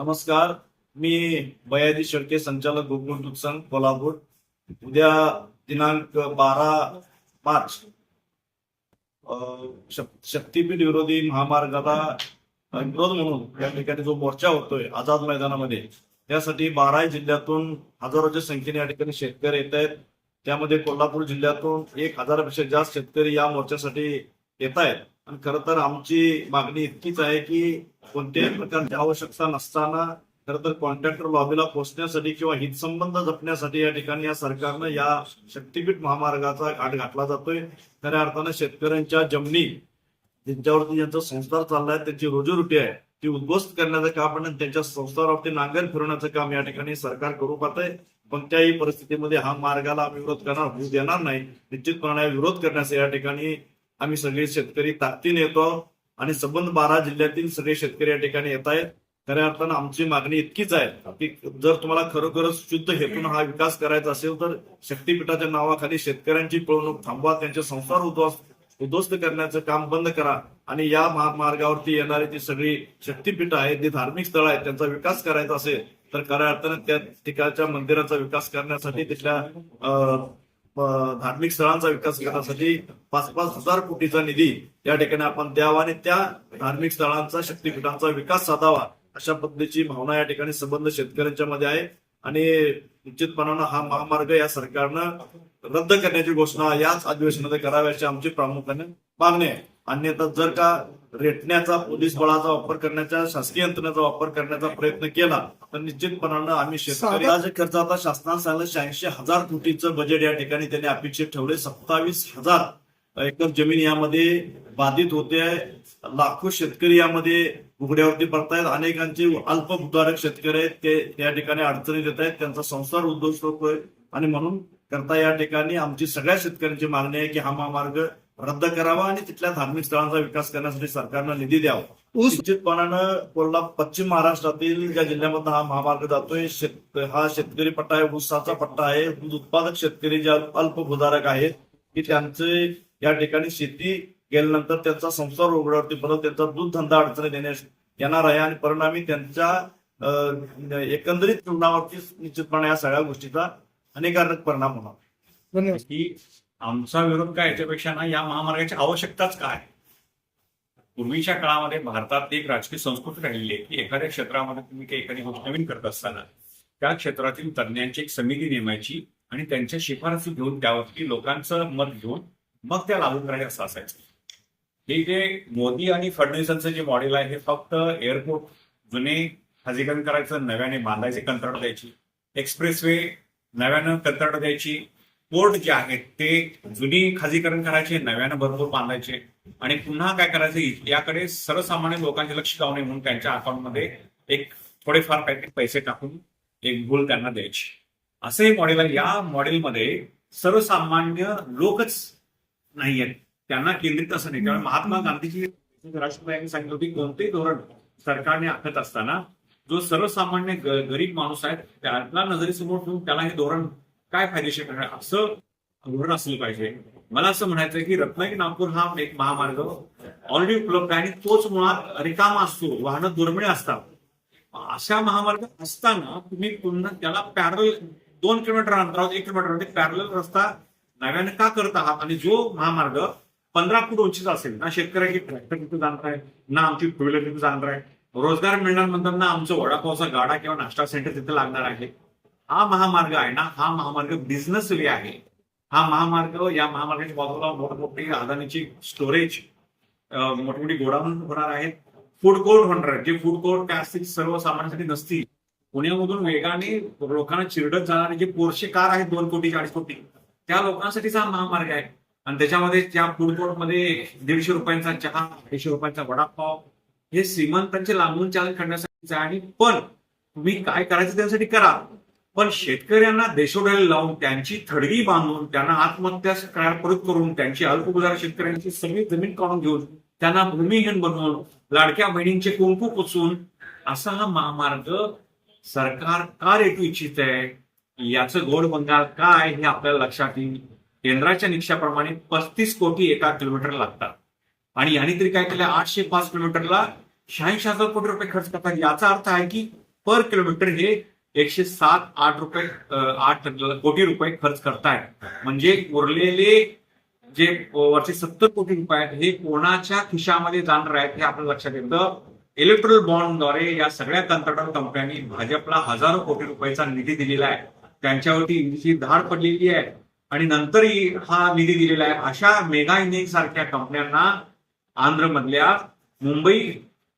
नमस्कार मी बयाजी शेळके संचालक गोकुळ दूध कोल्हापूर. उद्या दिनांक बारा मार्च. शक्तीपीठ विरोधी महामार्गाला विरोध म्हणून या ठिकाणी जो मोर्चा होतोय आझाद मैदानामध्ये त्यासाठी बारा जिल्ह्यातून हजारोच्या संख्येने या ठिकाणी शेतकरी येत आहेत. त्यामध्ये कोल्हापूर जिल्ह्यातून एक हजारापेक्षा जास्त शेतकरी या मोर्चासाठी येत आहेत. आणि खर तर आमची मागणी इतकीच आहे की कोणत्याही प्रकारची आवश्यकता नसताना खरं तर कॉन्ट्रॅक्टर लॉबीला पोहोचण्यासाठी किंवा हितसंबंध जपण्यासाठी या ठिकाणी या सरकारनं या शक्तीपीठ महामार्गाचा घाट घातला जातोय. खऱ्या अर्थानं शेतकऱ्यांच्या जमिनी ज्यांच्यावरती ज्यांचा संस्कार चाललाय त्यांची रोजीरोटी आहे ती उद्ध्वस्त करण्याचं काम आणि त्यांच्या संस्थावरती नांगर फिरवण्याचं काम या ठिकाणी सरकार करू पाहतंय. कोणत्याही परिस्थितीमध्ये हा मार्गाला आम्ही विरोध करणार होऊ देणार नाही. निश्चितपणे विरोध करण्यासाठी या ठिकाणी आम्ही सगळे शेतकरी ताकदीने येतो आणि संबंध बारा जिल्ह्यातील सगळे शेतकरी या ठिकाणी येत आहेत. खऱ्या अर्थानं आमची मागणी इतकीच आहे की जर तुम्हाला खरोखरच शुद्ध हेतून हा विकास करायचा असेल तर शक्तीपीठाच्या नावाखाली शेतकऱ्यांची पळवणूक थांबवा त्यांचे संसार उद्ध्वस्त उद्ध्वस्त करण्याचं काम बंद करा आणि या महामार्गावरती येणारी जी सगळी शक्तीपीठ आहेत जी धार्मिक स्थळ आहेत त्यांचा विकास करायचा असेल तर खऱ्या अर्थानं त्या ठिकाणच्या मंदिराचा विकास करण्यासाठी तिथल्या धार्मिक स्थळांचा विकास करण्यासाठी पाच पाच हजार कोटीचा निधी या ठिकाणी आपण द्यावा आणि त्या धार्मिक स्थळांचा शक्तीपीठांचा विकास साधावा अशा पद्धतीची भावना या ठिकाणी संबंध शेतकऱ्यांच्या मध्ये आहे. आणि निश्चितपणानं हा महामार्ग या सरकारनं रद्द करण्याची घोषणा याच अधिवेशनामध्ये कराव्याची आमची प्रामुख्याने मागणी आहे. अन्यथा जर का रेटण्याचा पोलीस बळाचा वापर करण्याच्या शासकीय यंत्रणेचा वापर करण्याचा प्रयत्न केला तर निश्चितपणानं आम्ही शेतकरी खर्च आता शासनानं सांगितलं शहाऐंशी हजार कोटीचं बजेट या ठिकाणी त्यांनी अपेक्षित ठेवले सत्तावीस हजार एकर जमीन यामध्ये बाधित होते. लाखो शेतकरी यामध्ये उघड्यावरती पडतायत. अनेकांचे अल्पभूधारक शेतकरी आहेत ते या ठिकाणी अडचणी देत आहेत. त्यांचा संसार उद्ध्वस्त होतोय. आणि म्हणून करता या ठिकाणी आमची सगळ्या शेतकऱ्यांची मागणी आहे की हा महामार्ग रद्द करावा आणि तिथल्या धार्मिक स्थळांचा विकास करण्यासाठी सरकारनं निधी द्यावा. निश्चितपणानं कोल्हापूर पश्चिम महाराष्ट्रातील ज्या जिल्ह्यामधून हा महामार्ग जातोय शेत हा शेतकरी पट्टा आहे ऊसाचा पट्टा आहे दूध उत्पादक शेतकरी जे अल्पभूधारक आहेत की त्यांचे या ठिकाणी शेती गेल्यानंतर त्यांचा संसार उघड्यावरती परत त्यांचा दूध धंदा अडचणी देण्यास येणार आहे आणि परिणामी त्यांच्या अं, एकंदरीत जीवनावरती निश्चितपणे या सगळ्या गोष्टीचा हानिकारक परिणाम होणार. धन्यवाद. की आमचा विरोध काय याच्यापेक्षा ना या महामार्गाची आवश्यकताच काय? पूर्वीच्या काळामध्ये भारतात एक राजकीय संस्कृती राहिली आहे की एखाद्या क्षेत्रामध्ये तुम्ही काही एखादी गोष्ट नवीन करत असताना त्या क्षेत्रातील तज्ज्ञांची एक समिती नेमायची आणि त्यांच्या शिफारसी घेऊन त्यावरती लोकांचं मत घेऊन मग त्या लागू करायचं असं असायचं हे जे मोदी आणि फडणवीसांचं जे मॉडेल आहे हे फक्त एअरपोर्ट जुने खाजगीकरण करायचं नव्याने बांधायचे कंत्राट द्यायची एक्सप्रेसवे नव्यानं कंत्राट द्यायची पोर्ट जे आहेत ते जुनी खाजगीकरण करायचे नव्यानं भरपूर बांधायचे. आणि पुन्हा काय करायचं याकडे सर्वसामान्य लोकांचे लक्ष जाऊ नये म्हणून त्यांच्या अकाउंटमध्ये एक थोडेफार काहीतरी पैसे टाकून एक भूल त्यांना द्यायची. असं हे मॉडेल आहे. या मॉडेलमध्ये सर्वसामान्य लोकच नाही आहेत त्यांना केंद्रित असं नाही. कारण महात्मा गांधीजी राष्ट्रपतींनी सांगितलं होती कोणतेही धोरण सरकारने आखत असताना जो सर्वसामान्य गरीब माणूस आहे त्यांना नजरेसमोर ठेवून त्याला हे धोरण काय फायदेशीर करणार असं धोरण असलं पाहिजे. मला असं म्हणायचं की रत्नागिरी नागपूर हा एक महामार्ग. ऑलरेडी उपलब्ध आहे आणि तोच मुळात रिकामा असतो. वाहनं दुर्मिळ असतात. अशा महामार्ग असताना तुम्ही पुन्हा त्याला पॅरल दोन किलोमीटर अंतरावर एक किलोमीटर पॅरल रस्ता नव्याने का करत आहात? आणि जो महामार्ग पंधरा फूट उंचीचा असेल ना शेतकऱ्याची ट्रॅक्टर तिथे जाणार आहे ना आमची टू व्हीलर तिथे जाणार आहे. रोजगार मिळणार म्हणतात ना आमचं वडापावचा गाडा किंवा नाश्ता सेंटर तिथे लागणार आहे. हा महामार्ग आहे ना हा महामार्ग बिझनेस वे आहे. हा महामार्ग या महामार्गाच्या बाजूला मोठमोठी अदानीची स्टोरेज मोठमोठी गोडाऊन होणार आहेत. फूड कोर्ट होणार आहेत. जे फूड कोर्ट काय असतील सर्वसामान्यांसाठी नसतील. पुण्यामधून वेगाने लोकांना चिरडत जाणारे जे पोरशे कार आहेत दोन कोटी चाळीस कोटी त्या लोकांसाठीचा हा महामार्ग आहे. आणि त्याच्यामध्ये त्या फूड कोर्टमध्ये दीडशे रुपयांचा चहा अडीचशे रुपयांचा वडापाव हे श्रीमंतांचे लांबून चालक करण्यासाठीच आहे. आणि पण तुम्ही काय करायचं त्यासाठी करा. पण शेतकऱ्यांना देशोड्याला लावून त्यांची थडगी बांधून त्यांना आत्महत्या करार परत करून त्यांची अल्पगुजार शेतकऱ्यांची सगळी जमीन काढून घेऊन त्यांना भूमिहीन बनवून लाडक्या बहिणींचे कुंकू पुसून असा हा महामार्ग सरकार का रेटू इच्छित आहे? याचं गोड बंगाल काय हे आपल्याला लक्षात येईल. केंद्राच्या निकषाप्रमाणे पस्तीस कोटी एका किलोमीटर लागतात. आणि यांनी तरी काय केलं? आठशे पाच किलोमीटरला शहाऐंशी हजार कोटी रुपये खर्च करतात. याचा अर्थ आहे की पर किलोमीटर हे एकशे सात आठ रुपये आठ कोटी रुपये खर्च करतायत. म्हणजे उरलेले जे वरचे सत्तर कोटी रुपये आहेत हे कोणाच्या खिशामध्ये जाणार आहेत हे आपल्या लक्षात येतं. इलेक्ट्रॉल बॉन्डद्वारे या सगळ्या कंत्राटदार कंपन्यांनी भाजपला हजारो कोटी रुपयाचा निधी दिलेला आहे. त्यांच्यावरती धाड पडलेली आहे. आणि नंतरही हा निधी दिलेला आहे. अशा मेगा इंजिन सारख्या कंपन्यांना आंध्रमधल्या मुंबई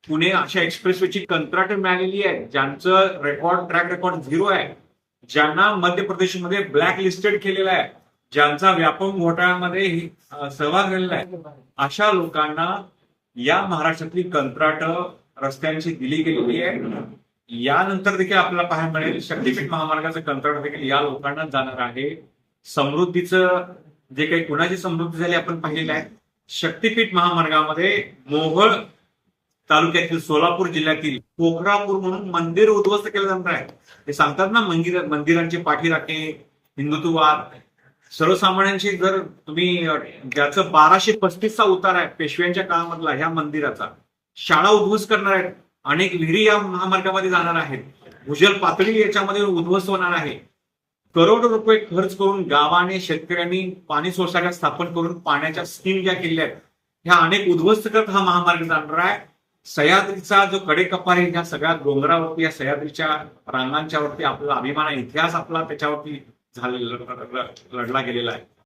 पुणे अशा एक्सप्रेसवेची कंत्राटं मिळालेली आहेत ज्यांचं रेकॉर्ड ट्रॅक रेकॉर्ड झिरो आहे ज्यांना मध्य प्रदेशमध्ये ब्लॅक लिस्टेड केलेलं आहे ज्यांचा व्यापक घोटाळ्यामध्ये सहभाग झालेला आहे. अशा लोकांना या महाराष्ट्रातली कंत्राट रस्त्यांची दिली गेलेली आहे यानंतर देखील आपल्याला पाहायला मिळेल शक्तीपीठ महामार्गाचं कंत्राट देखील या लोकांना जाणार आहे. समृद्धीचं जे काही कुणाची समृद्धी झाली आपण पाहिलेलं आहे शक्तीपीठ महामार्गामध्ये मोहळ तालुक्यातील सोलापूर जिल्ह्यातील पोखरापूर म्हणून मंदिर उद्ध्वस्त केलं जाणार आहे. ते सांगतात ना मंदिर मंदिरांचे पाठीराखे हिंदुत्ववाद. सर्वसामान्यांची जर तुम्ही ज्याचं बाराशे पस्तीसचा उतार आहे पेशव्यांच्या काळामधला ह्या मंदिराचा शाळा उद्ध्वस्त करणार आहेत. अनेक विहिरी या महामार्गामध्ये जाणार आहेत. भूजल पातळी याच्यामध्ये उद्ध्वस्त होणार आहे. करोडो रुपये खर्च करून गावाने शेतकऱ्यांनी पाणी सोसायट्या स्थापन करून पाण्याच्या स्कीम ज्या केल्या आहेत ह्या अनेक उद्ध्वस्त करत हा महामार्ग जाणार आहे. सह्याद्रीचा जो कडेकपार आहे ह्या सगळ्या डोंगरावरती या सह्याद्रीच्या रांगांच्या वरती आपला अभिमान इतिहास आपला त्याच्यावरती झालेला लढला गेलेला आहे.